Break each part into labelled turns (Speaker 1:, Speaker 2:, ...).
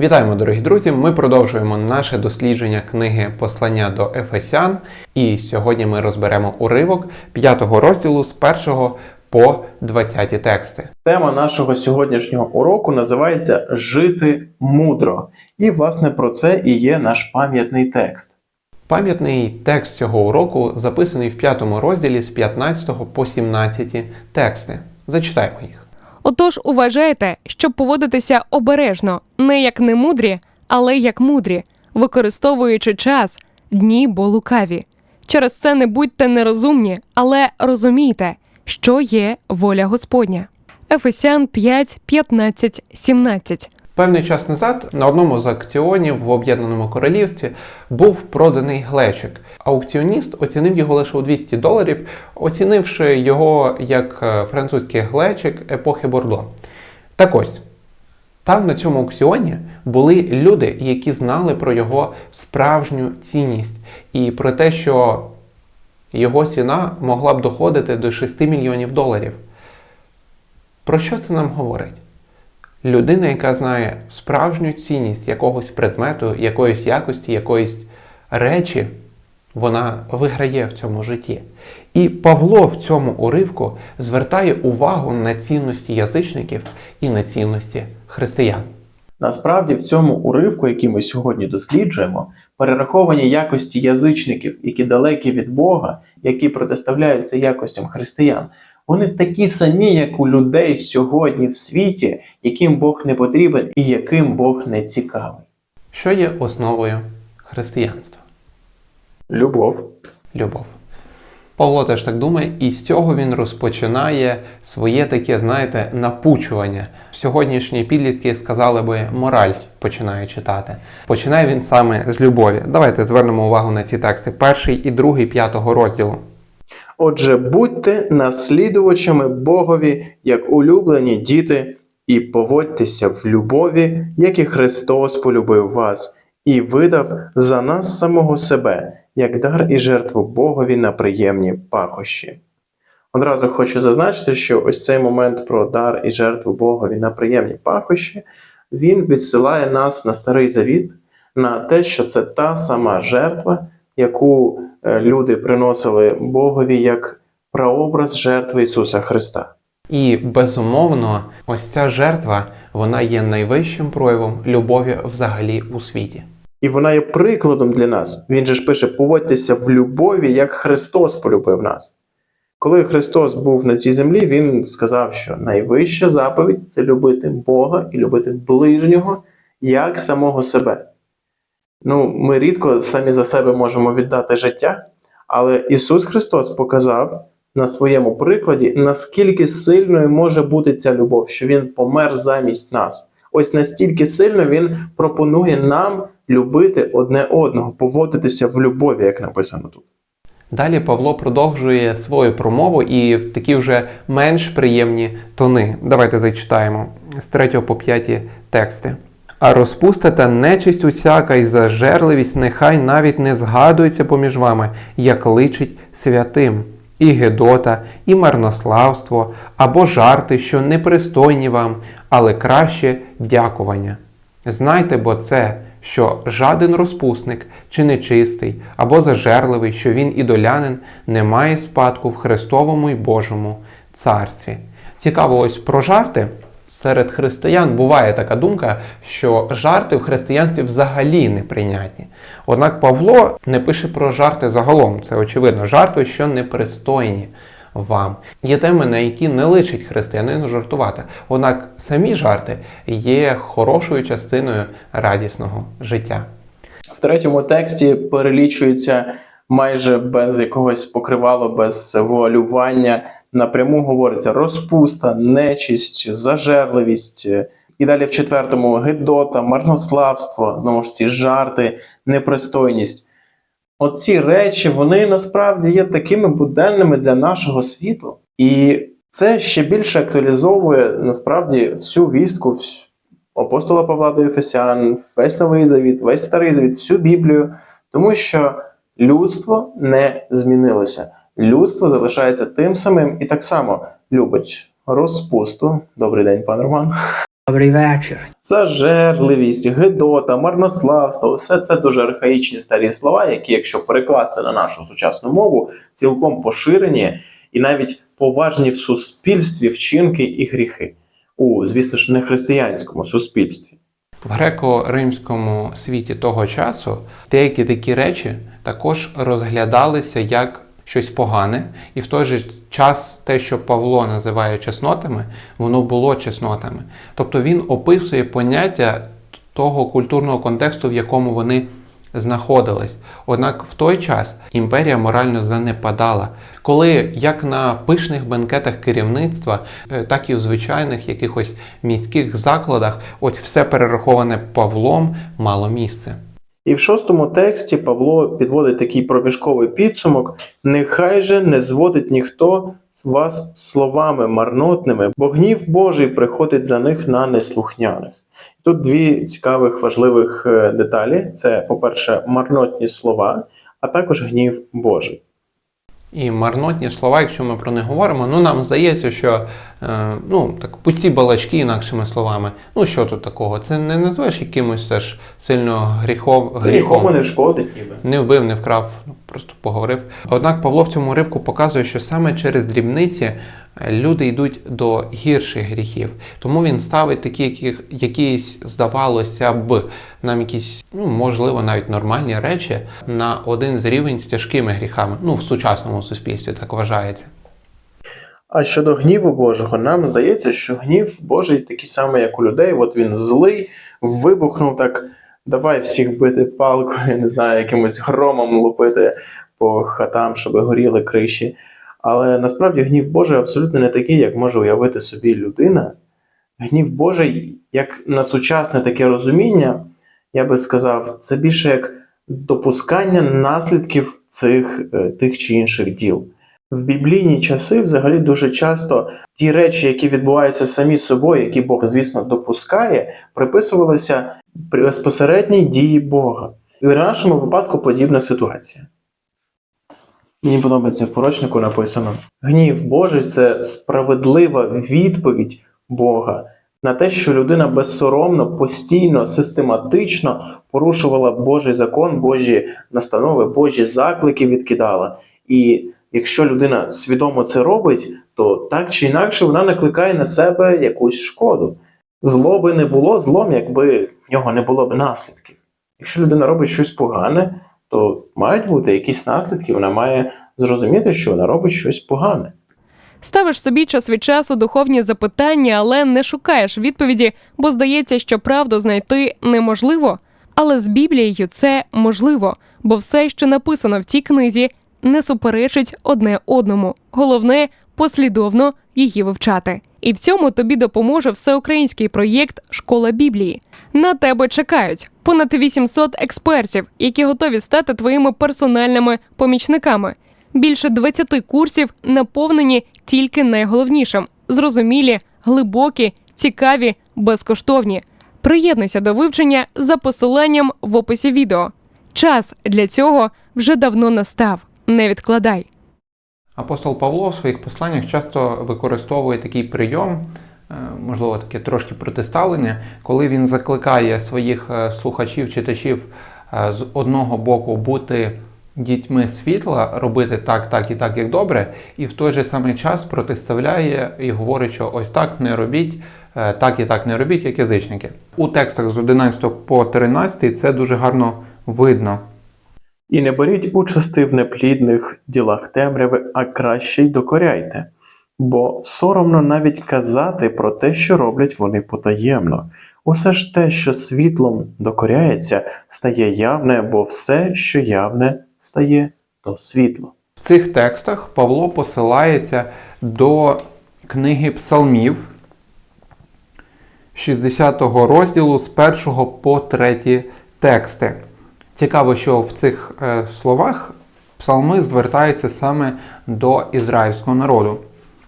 Speaker 1: Вітаємо, дорогі друзі! Ми продовжуємо наше дослідження книги Послання до Ефесян. І сьогодні ми розберемо уривок 5 розділу з 1 по 20 тексти.
Speaker 2: Тема нашого сьогоднішнього уроку називається Жити мудро. І, власне, про це і є наш пам'ятний текст.
Speaker 1: Пам'ятний текст цього уроку записаний в 5 розділі з 15 по 17 тексти. Зачитаємо їх.
Speaker 3: Отож, уважайте, щоб поводитися обережно, не як немудрі, але як мудрі, використовуючи час, дні бо лукаві. Через це не будьте нерозумні, але розумійте, що є воля Господня. Ефесян 5, 15, 17
Speaker 1: Певний час назад на одному з аукціонів в Об'єднаному Королівстві був проданий глечик. Аукціоніст оцінив його лише у 200 доларів, оцінивши його як е, французький глечик епохи Бордо. Так ось, там на цьому аукціоні були люди, які знали про його справжню цінність і про те, що його ціна могла б доходити до 6 мільйонів доларів. Про що це нам говорить? Людина, яка знає справжню цінність якогось предмету, якоїсь якості, якоїсь речі, вона виграє в цьому житті. І Павло в цьому уривку звертає увагу на цінності язичників і на цінності християн.
Speaker 2: Насправді, в цьому уривку, який ми сьогодні досліджуємо, перераховані якості язичників, які далекі від Бога, які протиставляються якостям християн, вони такі самі, як у людей сьогодні в світі, яким Бог не потрібен і яким Бог не цікавий.
Speaker 1: Що є основою християнства?
Speaker 2: Любов.
Speaker 1: Любов. Павло теж так думає, і з цього він розпочинає своє таке, знаєте, напучування. Сьогоднішні підлітки сказали би мораль починає читати. Починає він саме з любові. Давайте звернемо увагу на ці тексти. Перший і другий п'ятого розділу.
Speaker 2: Отже, будьте наслідувачами Богові, як улюблені діти, і поводьтеся в любові, як і Христос полюбив вас, і видав за нас самого себе, як дар і жертву Богові на приємні пахощі. Одразу хочу зазначити, що ось цей момент про дар і жертву Богові на приємні пахощі, він відсилає нас на старий завіт, на те, що це та сама жертва, яку люди приносили Богові як прообраз жертви Ісуса Христа.
Speaker 1: І безумовно, ось ця жертва вона є найвищим проявом любові взагалі у світі.
Speaker 2: І вона є прикладом для нас. Він же ж пише: поводьтеся в любові, як Христос полюбив нас. Коли Христос був на цій землі, Він сказав, що найвища заповідь це любити Бога і любити ближнього як самого себе. Ну, ми рідко самі за себе можемо віддати життя, але Ісус Христос показав на своєму прикладі, наскільки сильною може бути ця любов, що Він помер замість нас. Ось настільки сильно Він пропонує нам любити одне одного, поводитися в любові, як написано тут.
Speaker 1: Далі Павло продовжує свою промову і в такі вже менш приємні тони. Давайте зачитаємо з 3 по 5 тексти. А розпуста та нечисть усяка і зажерливість нехай навіть не згадується поміж вами, як личить святим, і гедота, і марнославство, або жарти, що непристойні вам, але краще дякування. Знайте бо це, що жаден розпусник чи нечистий, або зажерливий, що він ідолянин, не має спадку в Христовому й Божому царстві. Цікаво, ось про жарти. Серед християн буває така думка, що жарти в християнстві взагалі не прийнятні. Однак Павло не пише про жарти загалом, це очевидно, жарти, що непристойні вам. Є теми, на які не личить християнину жартувати. Однак самі жарти є хорошою частиною радісного життя.
Speaker 2: В третьому тексті перелічується майже без якогось покривала, без вуалювання. Напряму говориться розпуста, нечисть, зажерливість. І далі в четвертому гидота, марнославство, знову ж ці жарти, непристойність. Оці речі вони насправді є такими буденними для нашого світу. І це ще більше актуалізовує насправді всю вістку апостола Павла до Ефесян, весь новий завіт, весь старий завіт, всю Біблію, тому що людство не змінилося. Людство залишається тим самим і так само любить розпусту. Добрий день, пан Роман.
Speaker 4: Добрий вечір.
Speaker 2: Зажерливість, гидота, марнославство все це дуже архаїчні старі слова, які, якщо перекласти на нашу сучасну мову, цілком поширені і навіть поважні в суспільстві вчинки і гріхи у, звісно ж, нехристиянському суспільстві.
Speaker 1: В греко-римському світі того часу деякі такі речі також розглядалися як щось погане, і в той же час те, що Павло називає чеснотами, воно було чеснотами. Тобто він описує поняття того культурного контексту, в якому вони знаходились. Однак в той час імперія морально занепадала, коли як на пишних бенкетах керівництва, е, так і у звичайних якихось міських закладах, ось все перераховане Павлом мало місце.
Speaker 2: І в шостому тексті Павло підводить такий проміжковий підсумок: нехай же не зводить ніхто з вас словами марнотними, бо гнів Божий приходить за них на неслухняних. Тут дві цікавих важливих е, деталі: це, по-перше, марнотні слова, а також гнів Божий.
Speaker 1: І марнотні слова, якщо ми про них говоримо, ну нам здається, що е, ну так пусті балачки, інакшими словами. Ну що тут такого? Це не назвеш якимось все ж сильно гріхов,
Speaker 2: Це нікому не шкодить, ніби.
Speaker 1: Не вбив, не вкрав, ну, просто поговорив. Однак Павло в цьому ривку показує, що саме через дрібниці люди йдуть до гірших гріхів. Тому він ставить такі, якісь, здавалося б, нам якісь, ну, можливо, навіть нормальні речі на один з рівень з тяжкими гріхами. Ну, в сучасному суспільстві так вважається.
Speaker 2: А щодо гніву Божого, нам здається, що гнів Божий такий самий, як у людей. От він злий, вибухнув так. Давай всіх бити палкою, не знаю, якимось громом лупити по хатам, щоб горіли криші. Але насправді гнів Божий абсолютно не такий, як може уявити собі людина. Гнів Божий, як на сучасне таке розуміння, я би сказав, це більше як допускання наслідків цих е, тих чи інших діл. В біблійні часи взагалі дуже часто ті речі, які відбуваються самі собою, які Бог, звісно, допускає, приписувалися безпосередній дії Бога. І в нашому випадку подібна ситуація. Мені подобається в порочнику написано: гнів Божий це справедлива відповідь Бога на те, що людина безсоромно, постійно, систематично порушувала Божий закон, Божі настанови, Божі заклики відкидала. І якщо людина свідомо це робить, то так чи інакше вона накликає на себе якусь шкоду. Зло би не було злом, якби в нього не було б наслідків. Якщо людина робить щось погане, то мають бути якісь наслідки, вона має зрозуміти, що вона робить щось погане.
Speaker 3: Ставиш собі час від часу духовні запитання, але не шукаєш відповіді, бо здається, що правду знайти неможливо. Але з Біблією це можливо, бо все, що написано в цій книзі, не суперечить одне одному. Головне послідовно її вивчати. І в цьому тобі допоможе всеукраїнський проєкт Школа Біблії. На тебе чекають понад 800 експертів, які готові стати твоїми персональними помічниками. Більше 20 курсів наповнені тільки найголовнішим: зрозумілі, глибокі, цікаві, безкоштовні. Приєднуйся до вивчення за посиланням в описі відео. Час для цього вже давно настав. Не відкладай.
Speaker 1: Апостол Павло в своїх посланнях часто використовує такий прийом, е, можливо, таке трошки протиставлення, коли він закликає своїх е, слухачів, читачів е, з одного боку бути дітьми світла, робити так, так і так, як добре, і в той же самий час протиставляє і говорить, що ось так не робіть, так і так не робіть, як язичники. У текстах з 11 по 13 це дуже гарно видно.
Speaker 2: І не беріть участи в неплідних ділах темряви, а краще й докоряйте. Бо соромно навіть казати про те, що роблять вони потаємно. Усе ж те, що світлом докоряється, стає явне, бо все, що явне, стає то світло.
Speaker 1: В цих текстах Павло посилається до книги Псалмів 60 розділу з 1 по 3 тексти. Цікаво, що в цих е, словах псалми звертаються саме до ізраїльського народу.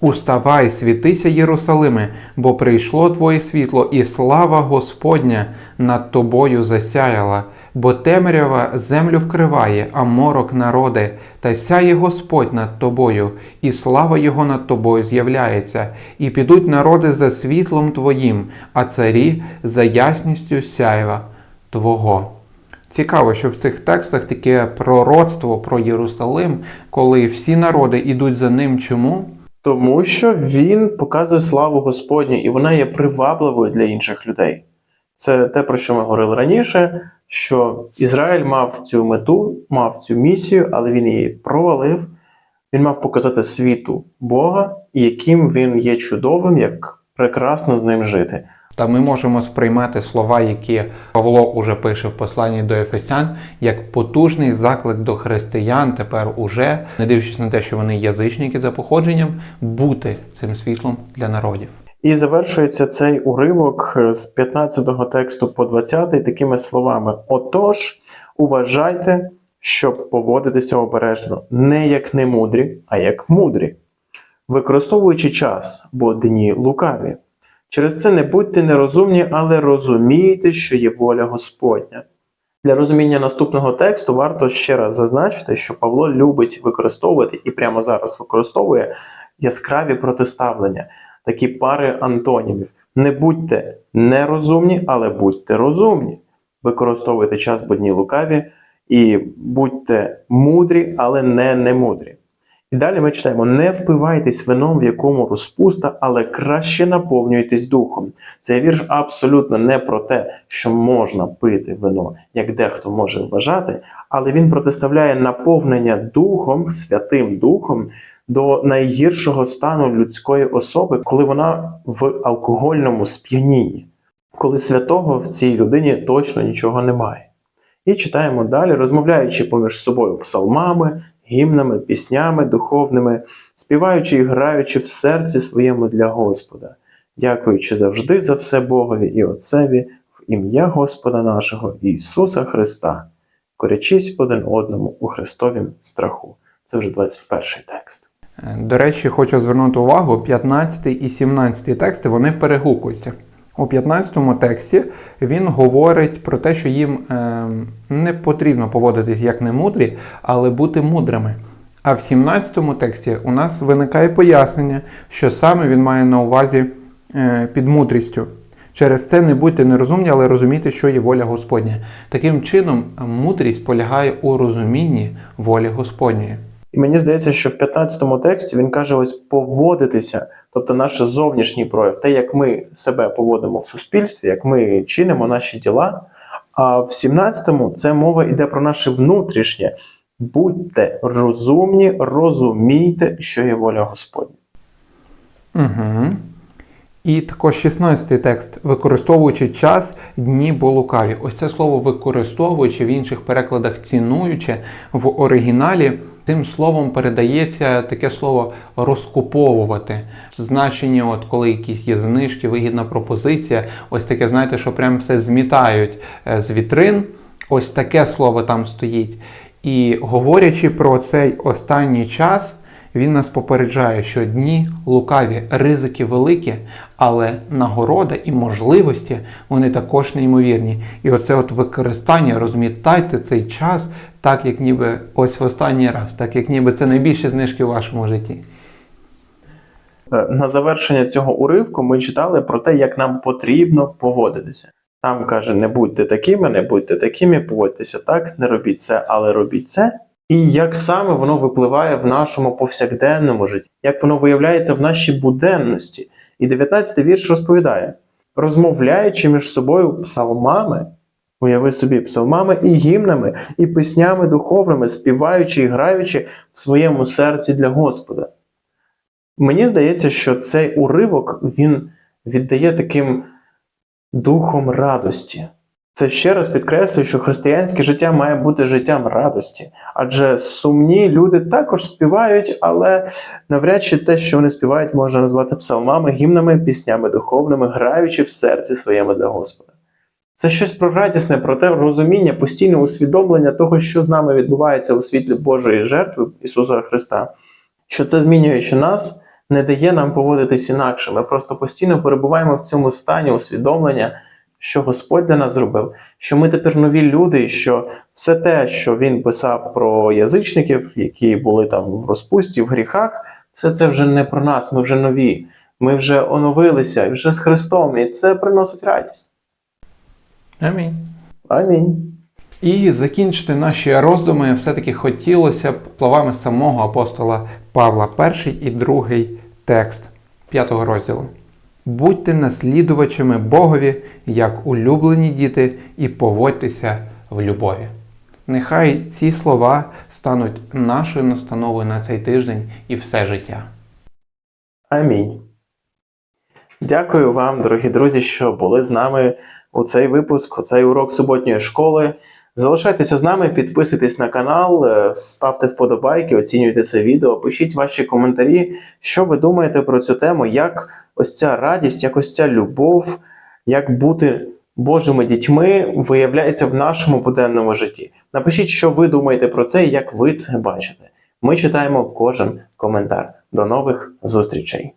Speaker 1: Уставай, світися, Єрусалиме, бо прийшло твоє світло, і слава Господня над тобою засяяла. бо темрява землю вкриває, а морок народи, та сяє Господь над тобою, і слава Його над тобою з'являється, і підуть народи за світлом твоїм, а царі за ясністю сяйва Твого. Цікаво, що в цих текстах таке пророцтво про Єрусалим, коли всі народи йдуть за ним. Чому?
Speaker 2: Тому що він показує славу Господню, і вона є привабливою для інших людей. Це те, про що ми говорили раніше, що Ізраїль мав цю мету, мав цю місію, але він її провалив. Він мав показати світу Бога, і яким він є чудовим, як прекрасно з ним жити.
Speaker 1: Та ми можемо сприймати слова, які Павло уже пише в посланні до Ефесян, як потужний заклик до християн тепер уже, не дивлячись на те, що вони язичники за походженням, бути цим світлом для народів.
Speaker 2: І завершується цей уривок з 15 тексту по 20 такими словами: Отож, уважайте, щоб поводитися обережно, не як немудрі, а як мудрі, використовуючи час, бо дні лукаві. Через це не будьте нерозумні, але розумійте, що є воля Господня. Для розуміння наступного тексту варто ще раз зазначити, що Павло любить використовувати і прямо зараз використовує яскраві протиставлення, такі пари антонімів. Не будьте нерозумні, але будьте розумні. Використовуйте час, бо дні лукаві, і будьте мудрі, але не немудрі. І далі ми читаємо: не впивайтесь вином, в якому розпуста, але краще наповнюйтесь духом. Цей вірш абсолютно не про те, що можна пити вино, як дехто може вважати, але він протиставляє наповнення духом, святим духом до найгіршого стану людської особи, коли вона в алкогольному сп'янінні, коли святого в цій людині точно нічого немає. І читаємо далі, розмовляючи поміж собою псалмами, гімнами, піснями духовними, співаючи і граючи в серці своєму для Господа, дякуючи завжди за все Богові і Отцеві в ім'я Господа нашого Ісуса Христа, корячись один одному у Христовім страху. Це вже 21 текст.
Speaker 1: До речі, хочу звернути увагу, 15 і 17 тексти вони перегукуються. У 15 тексті він говорить про те, що їм е, не потрібно поводитись як немудрі, але бути мудрими. А в 17 тексті у нас виникає пояснення, що саме він має на увазі е, під мудрістю. Через це не будьте нерозумні, але розумійте, що є воля Господня. Таким чином, мудрість полягає у розумінні волі Господньої.
Speaker 2: І мені здається, що в 15 тексті він каже ось поводитися, тобто наш зовнішній прояв, те, як ми себе поводимо в суспільстві, як ми чинимо наші діла. А в 17-му це мова йде про наше внутрішнє. Будьте розумні, розумійте, що є воля Господня.
Speaker 1: Угу. І також 16-й текст, використовуючи час, дні бо лукаві. Ось це слово використовуючи в інших перекладах цінуючи в оригіналі. Тим словом передається таке слово розкуповувати. Значення, от коли якісь є знижки, вигідна пропозиція, ось таке, знаєте, що прям все змітають е, з вітрин. Ось таке слово там стоїть. І говорячи про цей останній час, він нас попереджає, що дні лукаві, ризики великі, але нагорода і можливості вони також неймовірні. І оце от використання, розмітайте цей час так, як ніби ось в останній раз, так як ніби це найбільші знижки в вашому житті.
Speaker 2: Е, На завершення цього уривку ми читали про те, як нам потрібно поводитися. Там каже: не будьте такими, не будьте такими, поводьтеся так, не робіть це, але робіть це. І як саме воно випливає в нашому повсякденному житті, як воно виявляється в нашій буденності. І 19-й вірш розповідає: розмовляючи між собою псалмами, уяви собі, псалмами і гімнами, і піснями духовними, співаючи і граючи в своєму серці для Господа. Мені здається, що цей уривок він віддає таким духом радості. Це ще раз підкреслює, що християнське життя має бути життям радості. Адже сумні люди також співають, але навряд чи те, що вони співають, можна назвати псалмами, гімнами, піснями духовними, граючи в серці своєму для Господа. Це щось про радісне, про те розуміння, постійне усвідомлення того, що з нами відбувається у світлі Божої жертви Ісуса Христа. Що це змінюючи нас, не дає нам поводитись інакше. Ми просто постійно перебуваємо в цьому стані усвідомлення, що Господь для нас зробив, що ми тепер нові люди, і що все те, що він писав про язичників, які були там в розпусті, в гріхах, все це вже не про нас, ми вже нові. Ми вже оновилися, вже з Христом, і це приносить радість.
Speaker 1: Амінь.
Speaker 2: Амінь.
Speaker 1: І закінчити наші роздуми все-таки хотілося б словами самого апостола Павла, перший і другий текст п'ятого розділу. Будьте наслідувачами Богові, як улюблені діти, і поводьтеся в любові. Нехай ці слова стануть нашою настановою на цей тиждень і все життя.
Speaker 2: Амінь. Дякую вам, дорогі друзі, що були з нами у цей випуск, у цей урок суботньої школи. Залишайтеся з нами, підписуйтесь на канал, е, ставте вподобайки, оцінюйте це відео, пишіть ваші коментарі, що ви думаєте про цю тему, як ось ця радість, як ось ця любов, як бути Божими дітьми виявляється в нашому буденному житті. Напишіть, що ви думаєте про це і як ви це бачите. Ми читаємо кожен коментар. До нових зустрічей!